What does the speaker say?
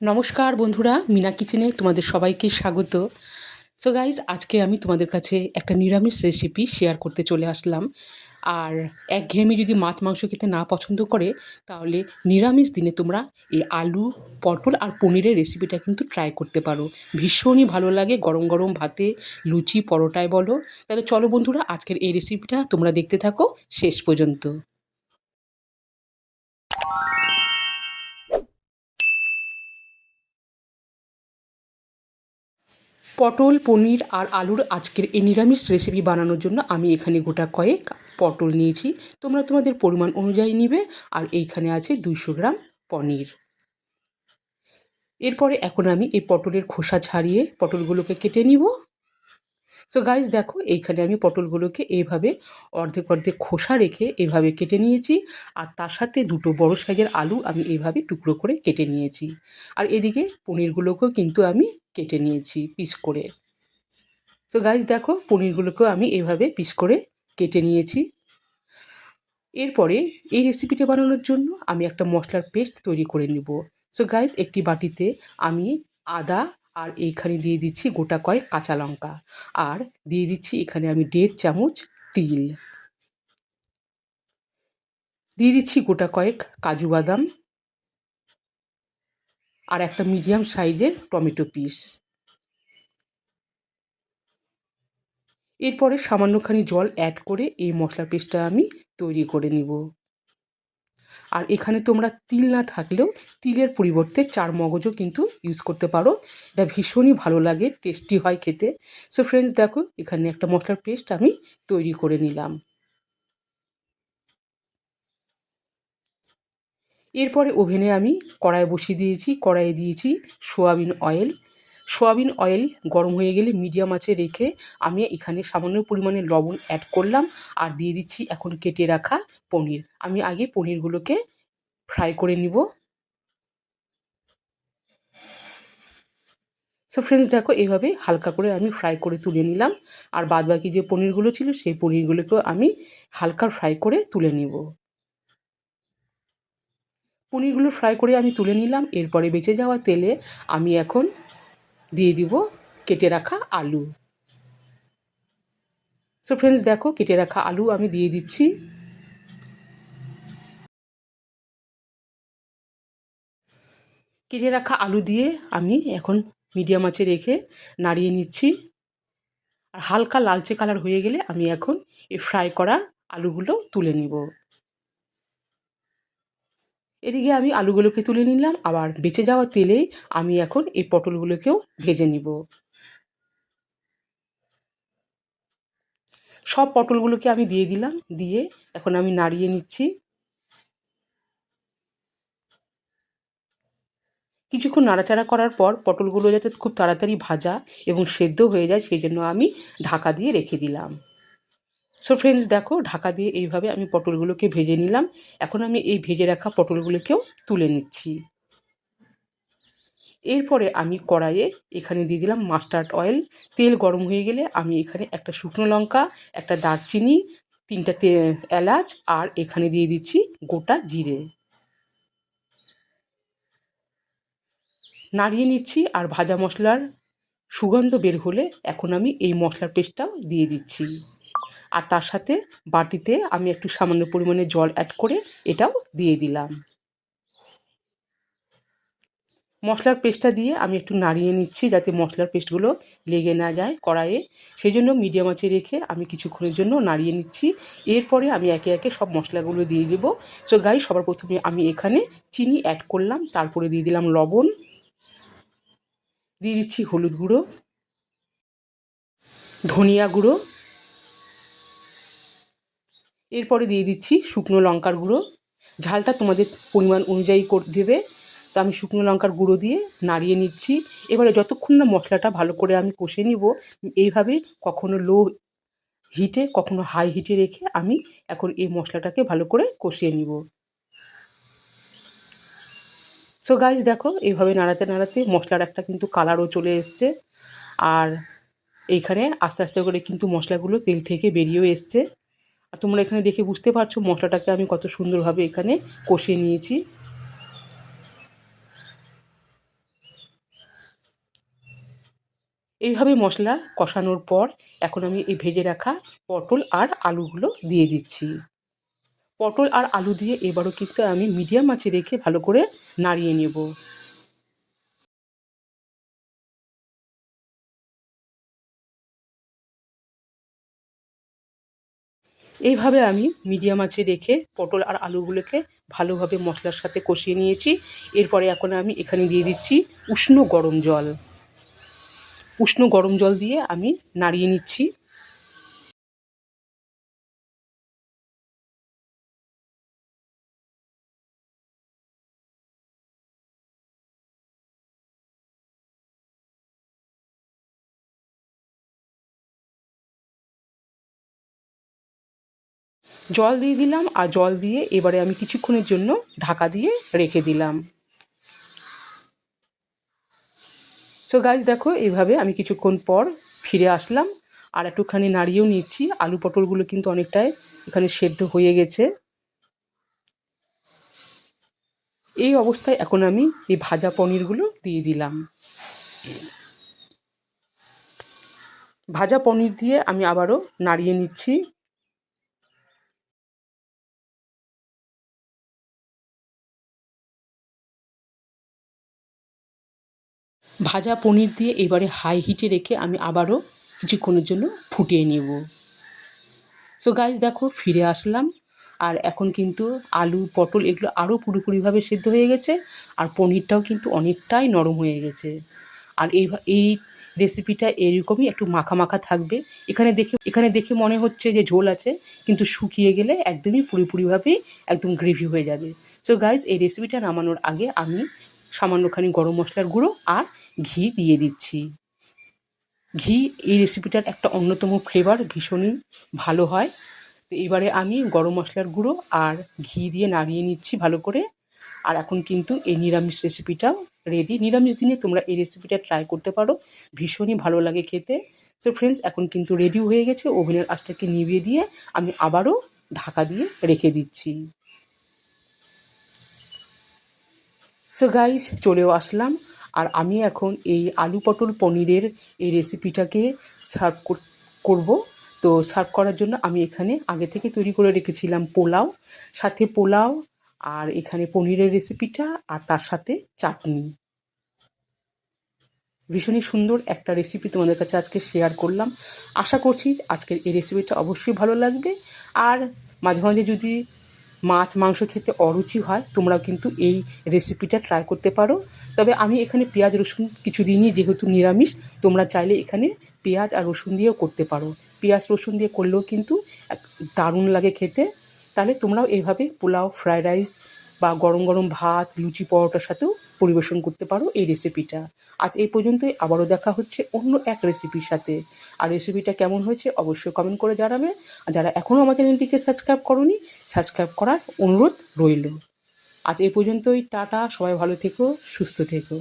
নমস্কার বন্ধুরা, মিনা কিচেনে তোমাদের সবাইকে স্বাগত। সো গাইজ আজকে আমি তোমাদের কাছে একটা নিরামিষ রেসিপি শেয়ার করতে চলে আসলাম। আর একঘেয়েমি যদি মাছ, মাংস খেতে না পছন্দ করে, তাহলে নিরামিষ দিনে তোমরা এই আলু, পটল আর পনিরের রেসিপিটা কিন্তু ট্রাই করতে পারো। ভীষণই ভালো লাগে গরম গরম ভাতে, লুচি, পরোটায় বলো। তাহলে চলো বন্ধুরা, আজকের এই রেসিপিটা তোমরা দেখতে থাকো শেষ পর্যন্ত। পটল, পনির আর আলুর আজকের এই নিরামিষ রেসিপি বানানোর জন্য আমি এখানে গোটা কয়েক পটল নিয়েছি। তোমরা তোমাদের পরিমাণ অনুযায়ী নিবে আর এইখানে আছে দুইশো গ্রাম পনির। এরপরে এখন আমি এই পটলের খোসা ছাড়িয়ে পটলগুলোকে কেটে নিব। সো গাইজ দেখো, এইখানে আমি পটলগুলোকে এইভাবে অর্ধেক অর্ধেক খোসা রেখে এভাবে কেটে নিয়েছি। আর তার সাথে দুটো বড় সাইজের আলু আমি এইভাবে টুকরো করে কেটে নিয়েছি। আর এদিকে পনিরগুলোকেও কিন্তু আমি কেটে নিয়েছি পিস করে। সো গাইজ দেখো, পনিরগুলোকেও আমি এভাবে পিস করে কেটে নিয়েছি। এরপরে এই রেসিপিটা বানানোর জন্য আমি একটা মশলার পেস্ট তৈরি করে নিব। সো গাইজ একটি বাটিতে আমি আদা আর এইখানে দিয়ে দিচ্ছি গোটা কয়েক কাঁচা লঙ্কা। আর দিয়ে দিচ্ছি এখানে আমি দেড় চামচ তিল। দিয়ে দিচ্ছি গোটা কয়েক কাজু বাদাম। আর একটা মিডিয়াম সাইজের টমেটো পিস। এরপরে সামান্যখানি জল অ্যাড করে এই মশলা পেস্টটা আমি তৈরি করে নিব। আর এখানে তোমরা তিল না থাকলেও তিলের পরিবর্তে চার মগজও কিন্তু ইউজ করতে পারো। এটা ভীষণই ভালো লাগে টেস্টি হয় খেতে। সো ফ্রেন্ডস দেখো, এখানে একটা মশলার পেস্ট আমি তৈরি করে নিলাম। এরপরে ওভেনে আমি কড়াই বসিয়ে দিয়েছি, কড়াইয়ে দিয়েছি সোয়াবিন অয়েল সোয়াবিন অয়েল গরম হয়ে গেলে মিডিয়াম আঁচে রেখে আমি এখানে সামান্য পরিমাণে লবণ অ্যাড করলাম আর দিয়ে দিচ্ছি এখন কেটে রাখা পনির। আমি আগে পনিরগুলোকে ফ্রাই করে নিব। সো ফ্রেন্ডস দেখো এইভাবে হালকা করে আমি ফ্রাই করে তুলে নিলাম। আর বাদ বাকি যে পনিরগুলো ছিল সেই পনিরগুলোকেও আমি হালকা ফ্রাই করে তুলে নিব। পনিরগুলো ফ্রাই করে আমি তুলে নিলাম। এরপরে বেঁচে যাওয়া তেলে আমি এখন দিয়ে দিব কেটে রাখা আলু। সো ফ্রেন্ডস দেখো কেটে রাখা আলু আমি দিয়ে দিচ্ছি। কেটে রাখা আলু দিয়ে আমি এখন মিডিয়াম আঁচে রেখে নাড়িয়ে নিচ্ছি। আর হালকা লালচে কালার হয়ে গেলে আমি এখন এই ফ্রাই করা আলুগুলো তুলে নিব। এদিকে আমি আলুগুলোকে তুলে নিলাম, আবার বেঁচে যাওয়া তেলেই আমি এখন এই পটলগুলোকেও ভেজে নিব। সব পটলগুলোকে আমি দিয়ে দিলাম, দিয়ে এখন আমি নাড়িয়ে নিচ্ছি। কিছুক্ষণ নাড়াচাড়া করার পর পটলগুলো যাতে খুব তাড়াতাড়ি ভাজা এবং সেদ্ধ হয়ে যায়, সেই জন্য আমি ঢাকা দিয়ে রেখে দিলাম। সো ফ্রেন্ডস দেখো, ঢাকা দিয়ে এইভাবে আমি পটলগুলোকে ভেজে নিলাম। এখন আমি এই ভেজে রাখা পটলগুলোকেও তুলে নিচ্ছি। এরপরে আমি কড়াইয়ে এখানে দিয়ে দিলাম মাস্টার্ড অয়েল। তেল গরম হয়ে গেলে আমি এখানে একটা শুকনো লঙ্কা, একটা দারচিনি, তিনটা এলাচ আর এখানে দিয়ে দিচ্ছি গোটা জিরে। নাড়িয়ে নিচ্ছি আর ভাজা মশলার সুগন্ধ বের হলে এখন আমি এই মশলার পেস্টটাও দিয়ে দিচ্ছি। আর তার সাথে বাটিতে আমি একটু সামান্য পরিমাণে জল অ্যাড করে এটাও দিয়ে দিলাম। মশলার পেস্টটা দিয়ে আমি একটু নাড়িয়ে নিচ্ছি যাতে মশলার পেস্টগুলো লেগে না যায় কড়াইয়ে। সেই জন্য মিডিয়াম আঁচে রেখে আমি কিছুক্ষণের জন্য নাড়িয়ে নিচ্ছি। এরপরে আমি একে একে সব মশলাগুলো দিয়ে দেবো। সো গাই সবার প্রথমে আমি এখানে চিনি অ্যাড করলাম, তারপরে দিয়ে দিলাম লবণ। দিয়ে দিচ্ছি হলুদ গুঁড়ো, ধনিয়া গুঁড়ো এরপরে দিয়ে দিচ্ছি শুকনো লঙ্কার গুঁড়ো। ঝালটা তোমাদের পরিমাণ অনুযায়ী করে, দেবে। তো আমি শুকনো লঙ্কার গুঁড়ো দিয়ে নাড়িয়ে নিচ্ছি। এবারে যতক্ষণ না মশলাটা ভালো করে আমি কষে নিব, এইভাবে কখনো লো হিটে কখনো হাই হিটে রেখে আমি এখন এই মশলাটাকে ভালো করে কষিয়ে নিব। সো গাইজ দেখো, এইভাবে নাড়াতে নাড়াতে মশলার একটা কিন্তু কালারও চলে এসছে। আর এইখানে আস্তে আস্তে করে কিন্তু মশলাগুলো তেল থেকে বেরিয়েও এসছে। আর তোমরা এখানে দেখে বুঝতে পারছ মশলাটাকে আমি কত সুন্দরভাবে এখানে কষিয়ে নিয়েছি। এইভাবে মশলা কষানোর পর এখন আমি এই ভেজে রাখা পটল আর আলুগুলো দিয়ে দিচ্ছি। পটল আর আলু দিয়ে এবারও কিন্তু আমি মিডিয়াম আঁচে রেখে ভালো করে নাড়িয়ে নেব। এইভাবে আমি মিডিয়াম আঁচে রেখে পটল আর আলুগুলোকে ভালোভাবে মশলার সাথে কষিয়ে নিয়েছি। এরপরে এখন আমি এখানে দিয়ে দিচ্ছি উষ্ণ গরম জল। উষ্ণ গরম জল দিয়ে আমি নাড়িয়ে নিচ্ছি। জল দিয়ে দিলাম আর জল দিয়ে এবারে আমি কিছুক্ষণের জন্য ঢাকা দিয়ে রেখে দিলাম। সো গাইজ দেখো এইভাবে আমি কিছুক্ষণ পর ফিরে আসলাম। আর একটুখানি নাড়িয়েও নিচ্ছি। আলু পটলগুলো কিন্তু অনেকটাই এখানে সেদ্ধ হয়ে গেছে। এই অবস্থায় এখন আমি এই ভাজা পনিরগুলো দিয়ে দিলাম। ভাজা পনির দিয়ে আমি আবারও নাড়িয়ে নিচ্ছি। ভাজা পনির দিয়ে এবারে হাই হিটে রেখে আমি আবারও কিছুক্ষণের জন্য ফুটিয়ে নেব। সো গাইজ দেখো ফিরে আসলাম। আর এখন কিন্তু আলু, পটল এগুলো আরও পুরোপুরিভাবে সেদ্ধ হয়ে গেছে আর পনিরটাও কিন্তু অনেকটাই নরম হয়ে গেছে। আর এই এই রেসিপিটা এরকমই একটু মাখা মাখা থাকবে। এখানে দেখে এখানে দেখে মনে হচ্ছে যে ঝোল আছে, কিন্তু শুকিয়ে গেলে একদমই পুরোপুরিভাবেই একদম গ্রেভি হয়ে যাবে। সো গাইজ এই রেসিপিটা নামানোর আগে আমি সামান্যখানি গরম মশলার গুঁড়ো আর ঘি দিয়ে দিচ্ছি। ঘি এই রেসিপিটার একটা অন্যতম ফ্লেভার ভীষণই ভালো হয়। তো এবারে আমি গরম মশলার গুঁড়ো আর ঘি দিয়ে নাড়িয়ে নিচ্ছি ভালো করে। আর এখন কিন্তু এই নিরামিষ রেসিপিটাও রেডি নিরামিষ দিনে তোমরা এই রেসিপিটা ট্রাই করতে পারো। ভীষণই ভালো লাগে খেতে। সো ফ্রেন্ডস এখন কিন্তু রেডি হয়ে গেছে। ওভেনের আঁচটাকে নিভিয়ে দিয়ে আমি আবারও ঢাকা দিয়ে রেখে দিচ্ছি। সো গাইস চলেও আসলাম। আর আমি এখন এই আলু পটল পনিরের এই রেসিপিটাকে সার্ভ করব। তো সার্ভ করার জন্য আমি এখানে আগে থেকে তৈরি করে রেখেছিলাম পোলাও, সাথে পোলাও আর এখানে পনিরের রেসিপিটা আর তার সাথে চাটনি। ভীষণই সুন্দর একটা রেসিপি তোমাদের কাছে আজকে শেয়ার করলাম। আশা করছি আজকের এই রেসিপিটা অবশ্যই ভালো লাগবে। আর মাঝে মাঝে যদি মাছ, মাংস খেতে অরুচি হয়, তোমরাও কিন্তু এই রেসিপিটা ট্রাই করতে পারো। তবে আমি এখানে পেঁয়াজ, রসুন কিছু দিনই যেহেতু নিরামিষ, তোমরা চাইলে এখানে পেঁয়াজ আর রসুন দিয়েও করতে পারো। পেঁয়াজ, রসুন দিয়ে করলেও কিন্তু দারুণ লাগে খেতে। তাহলে তোমরাও এভাবে পোলাও ফ্রায়েড রাইস বা গরম গরম ভাত, লুচি, পরোটার সাথেও পরিবেশন করতে পারো এই রেসিপিটা আজ এই পর্যন্তই, আবারও দেখা হচ্ছে অন্য এক রেসিপির সাথে। আর রেসিপিটা কেমন হয়েছে অবশ্যই কমেন্ট করে জানাবে। আর যারা এখনও আমার চ্যানেলটিকে সাবস্ক্রাইব করনি সাবস্ক্রাইব করার অনুরোধ রইল। আজ এই পর্যন্তই, টাটা, সবাই ভালো থেকো, সুস্থ থেকো।